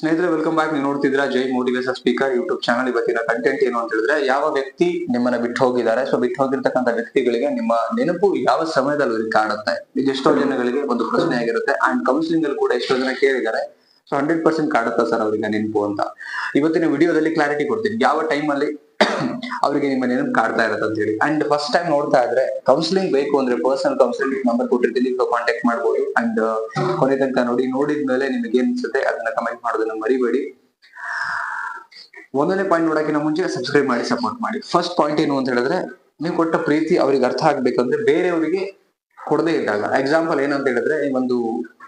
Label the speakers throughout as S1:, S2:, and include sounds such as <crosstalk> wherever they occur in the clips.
S1: ಸ್ನೇಹಿತರೆ welcome back ನೀವು ನೋಡ್ತಿದ್ರ Jai motivation speaker YouTube channel ಇವತ್ತಿನ ಕಂಟೆಂಟ್ ಏನು ಅಂತ ಹೇಳಿದ್ರೆ, ಯಾವ ವ್ಯಕ್ತಿ ನಿಮ್ಮನ್ನ ಬಿಟ್ಟು ಹೋಗಿದ್ದಾರೆ? ಸೊ ಬಿಟ್ಟು ಹೋಗಿರ್ತಕ್ಕಂಥ ವ್ಯಕ್ತಿಗಳಿಗೆ ನಿಮ್ಮ ನೆನಪು ಯಾವ ಸಮಯದಲ್ಲಿ ಕಾಡುತ್ತೆ ಇದು ಎಷ್ಟೋ ಜನಗಳಿಗೆ ಒಂದು ಪ್ರಶ್ನೆ ಆಗಿರುತ್ತೆ. ಅಂಡ್ ಕೌನ್ಸಿಲಿಂಗ್ ಅಲ್ಲಿ ಕೂಡ ಎಷ್ಟೋ ಜನ ಕೇಳಿದ್ದಾರೆ. ಸೊ ಹಂಡ್ರೆಡ್ ಪರ್ಸೆಂಟ್ ಕಾಡುತ್ತಾ ಸರ್ ಅವರಿಗೆ ನೆನಪು ಅಂತ. ಇವತ್ತಿನ ವಿಡಿಯೋದಲ್ಲಿ ಕ್ಲಾರಿಟಿ ಕೊಡ್ತೀನಿ. ಯಾವ ಟೈಮ್ ಅಲ್ಲಿ ಅವರಿಗೆ ನಿಮ್ಮ ನೆನಪು ಕಾಡ್ತಾ ಇರತ್ತೆ ಅಂತ ಹೇಳಿ. ಅಂಡ್ ಫಸ್ಟ್ ಟೈಮ್ ನೋಡ್ತಾ ಇದ್ರೆ ಕೌನ್ಸಿಲಿಂಗ್ ಬೇಕು ಅಂದ್ರೆ ಪರ್ಸನಲ್ ಕೌನ್ಸಿಲಿಂಗ್ ನಂಬರ್ ಕೊಟ್ಟಿರ್ತೀನಿ ಕಾಂಟ್ಯಾಕ್ಟ್ ಮಾಡ್ಬೋದು. ಅಂಡ್ ಕೊನೆ ತನಕ ನೋಡಿ, ನೋಡಿದ ಮೇಲೆ ನಿಮಗೆ ಏನ್ ಅನ್ಸುತ್ತೆ ಅದನ್ನ ಕಮೆಂಟ್ ಮಾಡೋದನ್ನ ಮರಿಬೇಡಿ. ಒಂದನೇ ಪಾಯಿಂಟ್ ನೋಡಕ್ಕಿಂತ ಮುಂಚೆ ಸಬ್ಸ್ಕ್ರೈಬ್ ಮಾಡಿ ಸಪೋರ್ಟ್ ಮಾಡಿ. ಫಸ್ಟ್ ಪಾಯಿಂಟ್ ಏನು ಅಂತ ಹೇಳಿದ್ರೆ, ನೀವು ಕೊಟ್ಟ ಪ್ರೀತಿ ಅವ್ರಿಗೆ ಅರ್ಥ ಆಗ್ಬೇಕಂದ್ರೆ ಬೇರೆಯವರಿಗೆ ಕೊಡದೇ ಇದ್ದಾಗ ಎಕ್ಸಾಂಪಲ್ ಏನಂತ ಹೇಳಿದ್ರೆ ಒಂದು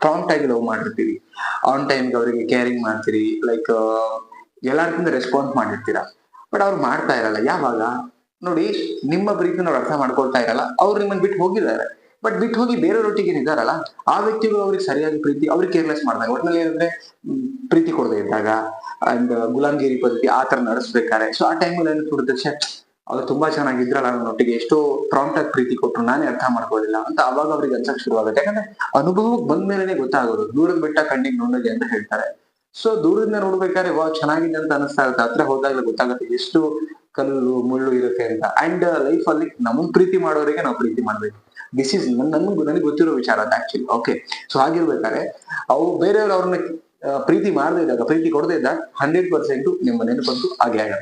S1: ಪ್ರಾಂಪ್ಟ್ ಆಗಿ ಲವ್ ಮಾಡಿರ್ತೀರಿ. ಆನ್ ಟೈಮ್ಗೆ ಅವರಿಗೆ ಕೇರಿಂಗ್ ಮಾಡ್ತೀರಿ ಲೈಕ್ ಎಲ್ಲರಿಗಿಂತ ರೆಸ್ಪಾನ್ಸ್ ಮಾಡಿರ್ತೀರಾ. ಬಟ್ ಅವ್ರು ಮಾಡ್ತಾ ಇರಲ್ಲ. ಯಾವಾಗ? ನೋಡಿ ನಿಮ್ಮ ಪ್ರೀತಿನ ಅವ್ರು ಅರ್ಥ ಮಾಡ್ಕೊಳ್ತಾ ಇರಲ್ಲ. ಅವ್ರು ನಿಮ್ಮನ್ನ ಬಿಟ್ಟು ಹೋಗಿದ್ದಾರೆ. ಬಟ್ ಬಿಟ್ಟು ಹೋಗಿ ಬೇರೆಯವರೊಟ್ಟಿಗೆ ಇದ್ದಾರಲ್ಲ ಆ ವ್ಯಕ್ತಿಗಳು ಅವ್ರಿಗೆ ಸರಿಯಾಗಿ ಪ್ರೀತಿ ಅವ್ರಿಗೆ ಕೇರ್ಲೆಸ್ ಮಾಡಿದಾಗ ಒಟ್ಟಿನಲ್ಲಿ ಏನಂದ್ರೆ ಪ್ರೀತಿ ಕೊಡದೆ ಇದ್ದಾಗ ಅಂಡ್ ಗುಲಾಮ್ಗಿರಿ ಪದ್ಧತಿ ಆ ತರ ನಡೆಸ್ಬೇಕಾರೆ ಸೊ ಆ ಟೈಮಲ್ಲಿ ಏನಿಸ್ಬಿಡುತ್ತೆ ಛೆ, ಅವ್ರು ತುಂಬಾ ಚೆನ್ನಾಗಿದ್ರಲ್ಲ ನನ್ನೊಟ್ಟಿಗೆ ಎಷ್ಟೋ ಪ್ರಾಂಪ್ಟ್ ಆಗಿ ಪ್ರೀತಿ ಕೊಟ್ರು ನಾನೇ ಅರ್ಥ ಮಾಡ್ಕೊಳ್ಳಿಲ್ಲ ಅಂತ ಅವಾಗ ಅವ್ರಿಗೆ ಅನ್ಸಕ್ ಶುರುವಾಗುತ್ತೆ. ಯಾಕಂದ್ರೆ ಅನುಭವಕ್ಕೆ ಬಂದ ಮೇಲೆನೆ ಗೊತ್ತಾಗೋದು. ದೂರದ ಬೆಟ್ಟ ಕಣ್ಣಿಗೆ ನೋಡೋದಿ ಅಂತ ಹೇಳ್ತಾರೆ. ಸೊ ದೂರದಿಂದ ನೋಡ್ಬೇಕಾದ್ರೆ ವಾ ಚೆನ್ನಾಗಿದೆ ಅಂತ ಅನಿಸ್ತಾ ಇರುತ್ತೆ. ಹತ್ರ ಹೋದಾಗಲೇ ಗೊತ್ತಾಗುತ್ತೆ ಎಷ್ಟು ಕಲ್ಲು ಮುಳ್ಳು ಇರುತ್ತೆ ಅಂತ. ಅಂಡ್ ಲೈಫ್ ಅಲ್ಲಿ ನಮಗ್ ಪ್ರೀತಿ ಮಾಡೋರಿಗೆ ನಾವು ಪ್ರೀತಿ ಮಾಡ್ಬೇಕು. ದಿಸ್ ಇಸ್ ನನ್ಗೆ ನನಗೆ ಗೊತ್ತಿರೋ ವಿಚಾರ ಅದು ಆಕ್ಚುಲಿ ಓಕೆ ಸೊ ಹಾಗಿರ್ಬೇಕಾದ್ರೆ ಅವು ಬೇರೆಯವ್ರು ಅವ್ರನ್ನ ಆ, ಪ್ರೀತಿ ಮಾಡದೇ ಇದ್ದಾಗ ಪ್ರೀತಿ ಕೊಡದೇ ಇದ್ದಾಗ ಹಂಡ್ರೆಡ್ ಪರ್ಸೆಂಟ್ ನಿಮ್ಮ ನೆನಪಂತೂ ಹಾಗೆ ಆಗ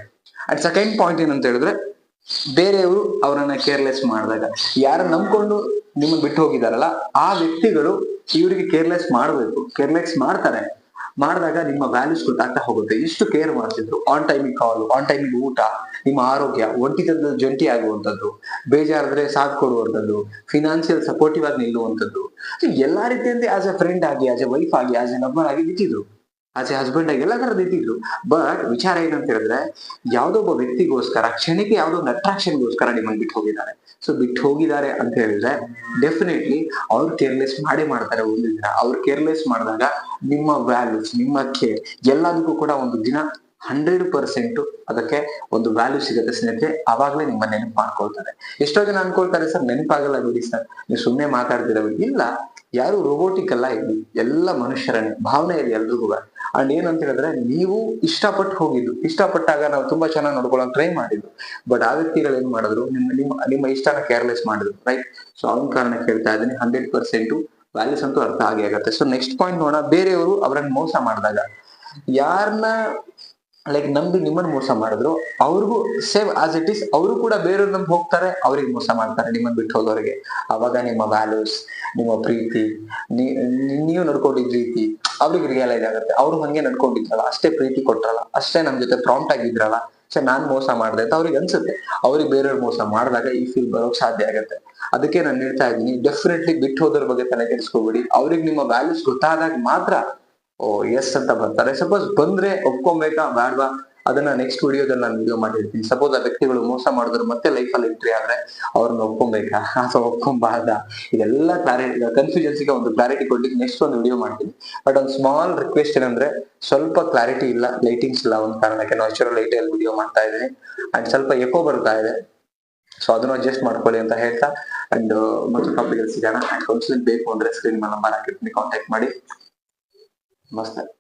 S1: ಅಂಡ್ ಸೆಕೆಂಡ್ ಪಾಯಿಂಟ್ ಏನಂತ ಹೇಳಿದ್ರೆ ಬೇರೆಯವರು ಅವರನ್ನ ಕೇರ್ಲೆಸ್ ಮಾಡಿದಾಗ. ಯಾರ ನಂಬ್ಕೊಂಡು ನಿಮ್ಮನ್ನ ಬಿಟ್ಟು ಹೋಗಿದಾರಲ್ಲ ಆ ವ್ಯಕ್ತಿಗಳು ಇವರಿಗೆ ಕೇರ್ಲೆಸ್ ಮಾಡಬೇಕು. ಕೇರ್ಲೆಸ್ ಮಾಡ್ತಾರೆ. ಮಾಡಿದಾಗ ನಿಮ್ಮ ವ್ಯಾಲ್ಯೂಸ್ ಗೊತ್ತಾಗ್ತಾ ಹೋಗುತ್ತೆ. ಎಷ್ಟು ಕೇರ್ ಮಾಡ್ತಿದ್ರು. ಆನ್ ಟೈಮಿಗೆ ಕಾಲು ಆನ್ ಟೈಮಿಗೆ ಊಟ, ನಿಮ್ಮ ಆರೋಗ್ಯ ಒಂಟಿತದ ಜಂಟಿ ಆಗುವಂಥದ್ದು, ಬೇಜಾರಿದ್ರೆ ಸಾಥ್ ಕೊಡುವಂಥದ್ದು ಫಿನಾನ್ಷಿಯಲ್ ಸಪೋರ್ಟಿವ್ ಆಗಿ ನಿಲ್ಲುವಂಥದ್ದು. ಎಲ್ಲಾ ರೀತಿಯಿಂದ ಆಸ್ ಎ ಫ್ರೆಂಡ್ ಆಗಿ ಆಸ್ ಎ ವೈಫ್ ಆಗಿ ಆಸ್ ಎ ನಂಬರ್ ಆಗಿ ನಿಂತಿದ್ರು ಎ ಹಸ್ಬೆಂಡ್ ಆಗಿ ಎಲ್ಲ ತರದ್ ಇದ್ದಿದ್ರು. ಬಟ್ ವಿಚಾರ ಏನಂತ ಹೇಳಿದ್ರೆ, ಯಾವುದೋ ಒಬ್ಬ ವ್ಯಕ್ತಿಗೋಸ್ಕರ, ಕ್ಷಣಕ್ಕೆ ಯಾವುದೋ ಒಂದು ಅಟ್ರಾಕ್ಷನ್ಗೋಸ್ಕರ ನಿಮ್ಮನ್ನು ಬಿಟ್ಟು ಹೋಗಿದ್ದಾರೆ. ಸೊ ಬಿಟ್ಟು ಹೋಗಿದ್ದಾರೆ ಅಂತ ಹೇಳಿದ್ರೆ ಡೆಫಿನೆಟ್ಲಿ ಅವ್ರು ಕೇರ್ಲೆಸ್ ಮಾಡೇ ಮಾಡ್ತಾರೆ ಒಂದು ದಿನ. ಅವ್ರು ಕೇರ್ಲೆಸ್ ಮಾಡಿದಾಗ ನಿಮ್ಮ ವ್ಯಾಲ್ಯೂಸ್ ನಿಮ್ಮ ಕೇರ್ ಎಲ್ಲದಕ್ಕೂ ಕೂಡ ಒಂದು ದಿನ ಹಂಡ್ರೆಡ್ ಪರ್ಸೆಂಟ್ ಅದಕ್ಕೆ ಒಂದು ವ್ಯಾಲ್ಯೂ ಸಿಗುತ್ತೆ ಸ್ನೇಹಿತರೆ. ಅವಾಗಲೇ ನಿಮ್ಮ ನೆನಪು ಮಾಡ್ಕೊಳ್ತಾರೆ ಎಷ್ಟೋ ಜನ ಅನ್ಕೊಳ್ತಾರೆ, ಸರ್, ನೆನಪಾಗಲ್ಲ ಬಿಡಿ ಸರ್. ನೀವು ಸುಮ್ಮನೆ ಮಾತಾಡ್ತಿರೋ ಇಲ್ಲ. ಯಾರು ರೋಬೋಟಿಕ್ ಅಲ್ಲ ಇಲ್ಲಿ ಎಲ್ಲ ಮನುಷ್ಯರನ್ನೇ ಭಾವನೆ ಇದೆ ಎಲ್ರಿಗೂ ಅಂಡ್ ಏನಂತ ಹೇಳಿದ್ರೆ, ನೀವು ಇಷ್ಟಪಟ್ಟು ಹೋಗಿದ್ದು. ಇಷ್ಟಪಟ್ಟಾಗ ನಾವು ತುಂಬಾ ಚೆನ್ನಾಗಿ ನೋಡ್ಕೊಳ್ಳೋಕೆ ಟ್ರೈ ಮಾಡಿದ್ದು. ಬಟ್ ಆ ವ್ಯಕ್ತಿಗಳು ಏನ್ ಮಾಡಿದ್ರು? ನಿಮ್ಮ ನಿಮ್ಮ ನಿಮ್ಮ ಇಷ್ಟನ ಕೇರ್ಲೆಸ್ ಮಾಡಿದ್ರು ರೈಟ್ ಸೊ ಅವನ ಕಾರಣ ಕೇಳ್ತಾ ಇದ್ದೀನಿ. ಹಂಡ್ರೆಡ್ ಪರ್ಸೆಂಟ್ ವ್ಯಾಲ್ಯೂಸ್ ಅಂತೂ ಅರ್ಥ ಆಗೇ ಆಗುತ್ತೆ. ಸೊ ನೆಕ್ಸ್ಟ್ ಪಾಯಿಂಟ್ ನೋಡೋಣ. ಬೇರೆಯವರು ಅವರನ್ನ ಮೋಸ ಮಾಡಿದಾಗ ಯಾರನ್ನ ಲೈಕ್ ನಮ್ದು ನಿಮ್ಮನ್ನ ಮೋಸ ಮಾಡಿದ್ರು. ಅವ್ರಿಗೂ ಸೇವ್ ಆಸ್ ಇಟ್ ಈಸ್ ಅವರು ಕೂಡ ಬೇರೆಯವ್ರ ನಂಬಿ ಹೋಗ್ತಾರೆ, ಅವ್ರಿಗೆ ಮೋಸ ಮಾಡ್ತಾರೆ ನಿಮ್ಮನ್ನ ಬಿಟ್ಟು ಹೋದವರಿಗೆ. ಅವಾಗ ನಿಮ್ಮ ವ್ಯಾಲ್ಯೂಸ್ ನಿಮ್ಮ ಪ್ರೀತಿ ನೀವು ನಡ್ಕೊಂಡಿದ್ ರೀತಿ, ಅವ್ರಿಗೆ ರಿಯಲೈಸ್ ಆಗುತ್ತೆ. ಅವ್ರು ಹಂಗೆ ನಡ್ಕೊಂಡಿದ್ರಲ್ಲ, ಅಷ್ಟೇ ಪ್ರೀತಿ ಕೊಟ್ರಲ್ಲ, ಅಷ್ಟೇ ನಮ್ ಜೊತೆ ಪ್ರಾಂಪ್ಟ್ ಆಗಿದ್ರಲ್ಲ ಸೊ ನಾನ್ ಮೋಸ ಮಾಡ್ದೆ ಅಂತ ಅವ್ರಿಗೆ ಅನ್ಸುತ್ತೆ. ಅವ್ರಿಗೆ ಬೇರೆಯವ್ರು ಮೋಸ ಮಾಡಿದಾಗ ಈ ಫೀಲ್ ಬರೋಕ್ ಸಾಧ್ಯ ಆಗುತ್ತೆ. ಅದಕ್ಕೆ ನಾನು ಹೇಳ್ತಾ ಇದ್ದೀನಿ ಡೆಫಿನೆಟ್ಲಿ ಬಿಟ್ಟು ಹೋದ್ರ ಬಗ್ಗೆ ತಲೆ ಕೆಡಿಸ್ಕೋಬೇಡಿ ಅವ್ರಿಗೆ ನಿಮ್ಮ ವ್ಯಾಲ್ಯೂಸ್ ಗೊತ್ತಾದಾಗ ಮಾತ್ರ ಓ ಎಸ್ ಅಂತ ಬರ್ತಾರೆ. ಸಪೋಸ್ ಬಂದ್ರೆ ಒಪ್ಕೊಬೇಕಾ? ಬೇಡವಾ? ಅದನ್ನ ನೆಕ್ಸ್ಟ್ ವಿಡಿಯೋದಲ್ಲಿ ನಾನು ವಿಡಿಯೋ ಮಾಡಿರ್ತೀನಿ. ಸಪೋಸ್ ಆ ವ್ಯಕ್ತಿಗಳು ಮೋಸ ಮಾಡಿದ್ರು, ಮತ್ತೆ ಲೈಫ್ ಅಲ್ಲಿ ಎಂಟ್ರಿ ಆದ್ರೆ ಅವ್ರನ್ನ ಒಪ್ಕೊಬೇಕಾ? <laughs> ಅಥವಾ ಒಪ್ಕೊಂಬಾರ್ದ? ಇದೆಲ್ಲ ಕ್ಲಾರಿಟಿ ಕನ್ಫ್ಯೂಷನ್ಸಿಗೆ ಒಂದು ಕ್ಲಾರಿಟಿ ಕೊಡ್ಲಿಕ್ಕೆ ನೆಕ್ಸ್ಟ್ ಒಂದು ವಿಡಿಯೋ ಮಾಡ್ತೀನಿ. ಬಟ್ ಒಂದು ಸ್ಮಾಲ್ ರಿಕ್ವೆಸ್ಟ್ ಏನಂದ್ರೆ, ಸ್ವಲ್ಪ ಕ್ಲಾರಿಟಿ ಇಲ್ಲ. ಲೈಟಿಂಗ್ಸ್ ಇಲ್ಲ ಒಂದು ಕಾರಣಕ್ಕೆ. ನ್ಯಾಚುರಲ್ ಲೈಟ್ ಅಲ್ಲಿ ವಿಡಿಯೋ ಮಾಡ್ತಾ ಇದ್ದೀನಿ. ಅಂಡ್ ಸ್ವಲ್ಪ ಎಕೋ ಬರ್ತಾ ಇದೆ. ಸೊ ಅದನ್ನು ಅಡ್ಜಸ್ಟ್ ಮಾಡ್ಕೊಳ್ಳಿ ಅಂತ ಹೇಳ್ತಾ. ಅಂಡ್ ಮತ್ತೆ ಟಾಪಿಕ್ ಸಿಗೋಣ. ಅಂಡ್ ಕೌನ್ಸಿಲಿಂಗ್ ಬೇಕು ಅಂದ್ರೆ ಸ್ಕ್ರೀನ್ ಮೇಲೆ ನಂಬರ್ ಹಾಕಿರ್ತೀನಿ. ಕಾಂಟ್ಯಾಕ್ಟ್ ಮಾಡಿ. Must have.